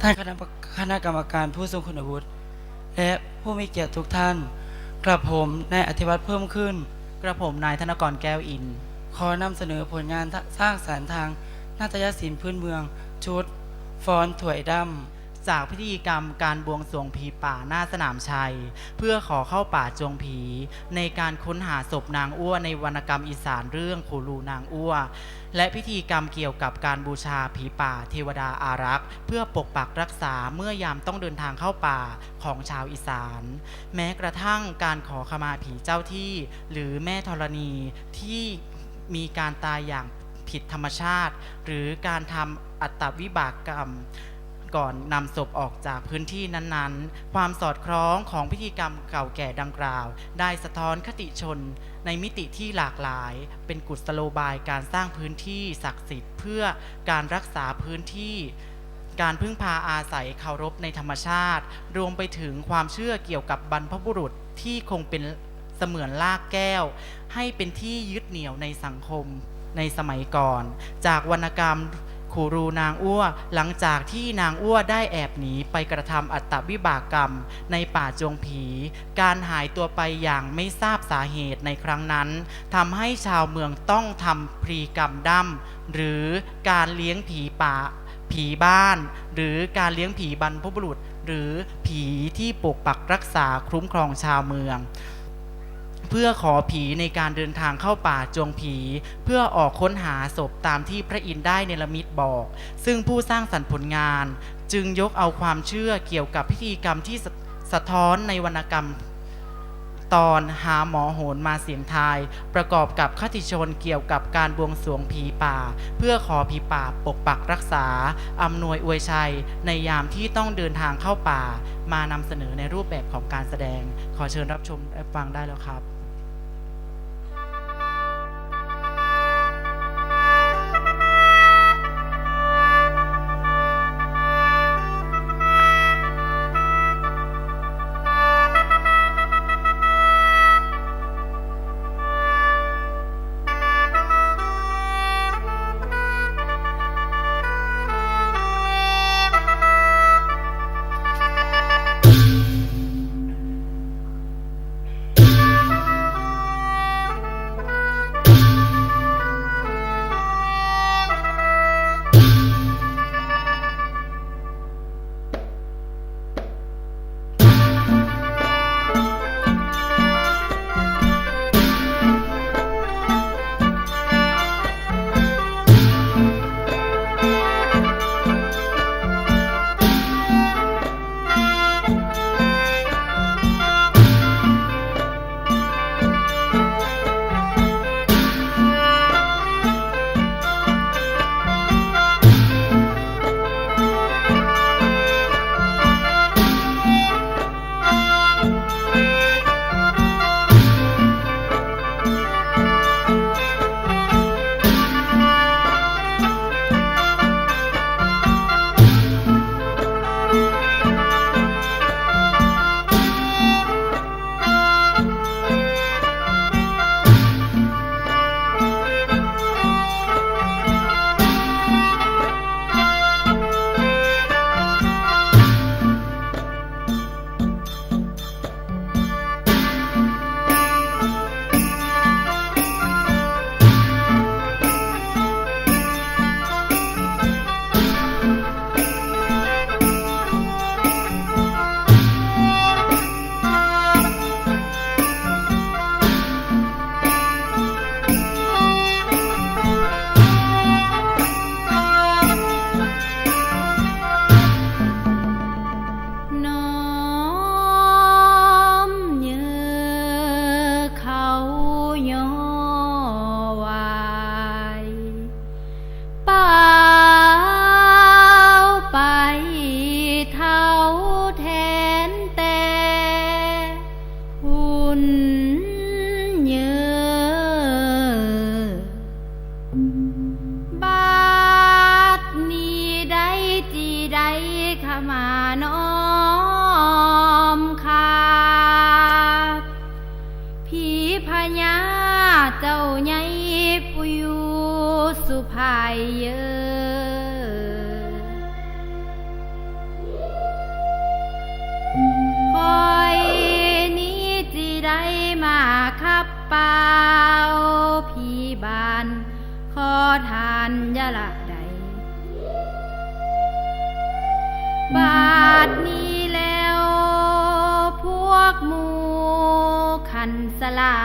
ท่านคณะคณะกรรมการผู้ทรงคุณวุฒิและผู้มีเกียรติทุกท่าน กระผมนายอธิวัตรเพิ่มขึ้น กระผมนายธนกรแก้วอิน ขอนำเสนอผลงานสร้างสรรค์ทางนาฏยศิลป์พื้นเมือง ชุด ฟ้อนถวยด จากพิธีกรรมการบวงสรวงผีป่าหน้าสนามชัย เพื่อขอเข้าป่าจงผี ในการค้นหาศพนางอ้วในวรรณกรรมอีสานเรื่องขูลูนางอ้วและพิธีกรรมเกี่ยวกับการบูชาผีป่าเทวดาอารักษ์ เพื่อปกปักรักษาเมื่อยามต้องเดินทางเข้าป่าของชาวอีสาน แม้กระทั่งการขอขมาผีเจ้าที่ หรือแม่ธรณีที่มีการตายอย่างผิดธรรมชาติ หรือการทำอัตวิบากกรรม ก่อนนำศพออกจากพื้นที่นั้นๆ ความสอดคล้องของพิธีกรรมเก่าแก่ดังกล่าว ได้สะท้อนคติชนในมิติที่หลากหลาย เป็นกุศโลบายการสร้างพื้นที่ศักดิ์สิทธิ์เพื่อการรักษาพื้นที่ การพึ่งพาอาศัยเคารพในธรรมชาติ รวมไปถึงความเชื่อเกี่ยวกับบรรพบุรุษที่คงเป็นเสมือนลากแก้ว ให้เป็นที่ยึดเหนี่ยวในสังคมในสมัยก่อน จากวรรณกรรม ขูรูนางอ้วหลังจากที่นางอ้วได้แอบหนีไปกระทำอัตวิบากกรรม ในป่าจงผี การหายตัวไปอย่างไม่ทราบสาเหตุในครั้งนั้นทำให้ชาวเมืองต้องทำพรีกรรมดั้มหรือการเลี้ยงผีป่า ผีบ้าน หรือการเลี้ยงผีบรรพบุรุษ หรือผีที่ปกปักรักษาคุ้มครองชาวเมือง เพื่อขอผีในการเดินทางเข้าป่าจงผี เพื่อออกค้นหาศพตามที่พระอินทร์ได้เนรมิตบอก ซึ่งผู้สร้างสรรค์ผลงาน จึงยกเอาความเชื่อเกี่ยวกับพิธีกรรมที่สะสะท้อนในวรรณกรรมตอนหาหมอโหนมาเสียงทาย ประกอบกับคติชนเกี่ยวกับการบวงสรวงผีป่า เพื่อขอผีป่าปกปักรักษา อำนวยอวยชัย ในยามที่ต้องเดินทางเข้าป่า มานำเสนอในรูปแบบของการแสดง ขอเชิญรับชมฟังได้แล้วครับ ใหญ่ปุยูสุภายเยออยนี้จีได้มาขับเป่าพี่บานขอทานยะละใด บาทนี้แล้ว พวกหมูขันสลา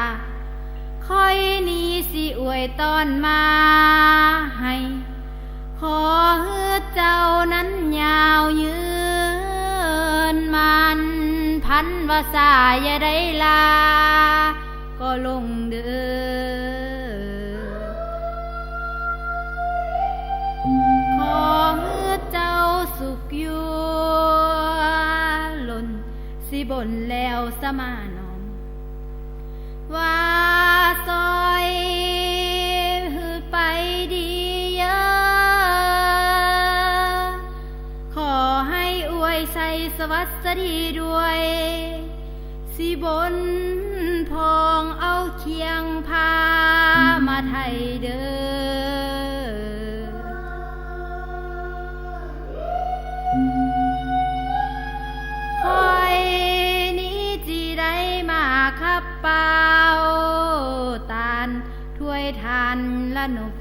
ค่อยนี้สิอวยตอนมาให้ ขอให้เจ้านั้นยาวยืนมันพันวาสาอย่าได้ลา ก็ลงเด้อขอให้เจ้าสุขอยู่หล่นสิบนแล้วสมานอมว่า ให้อวยใส่สวัสดีด้วย สิบนพองเอาเคียงพามาไทยเด้อคอยนี้จีได้มาขับป่า ทานละนกไหวาย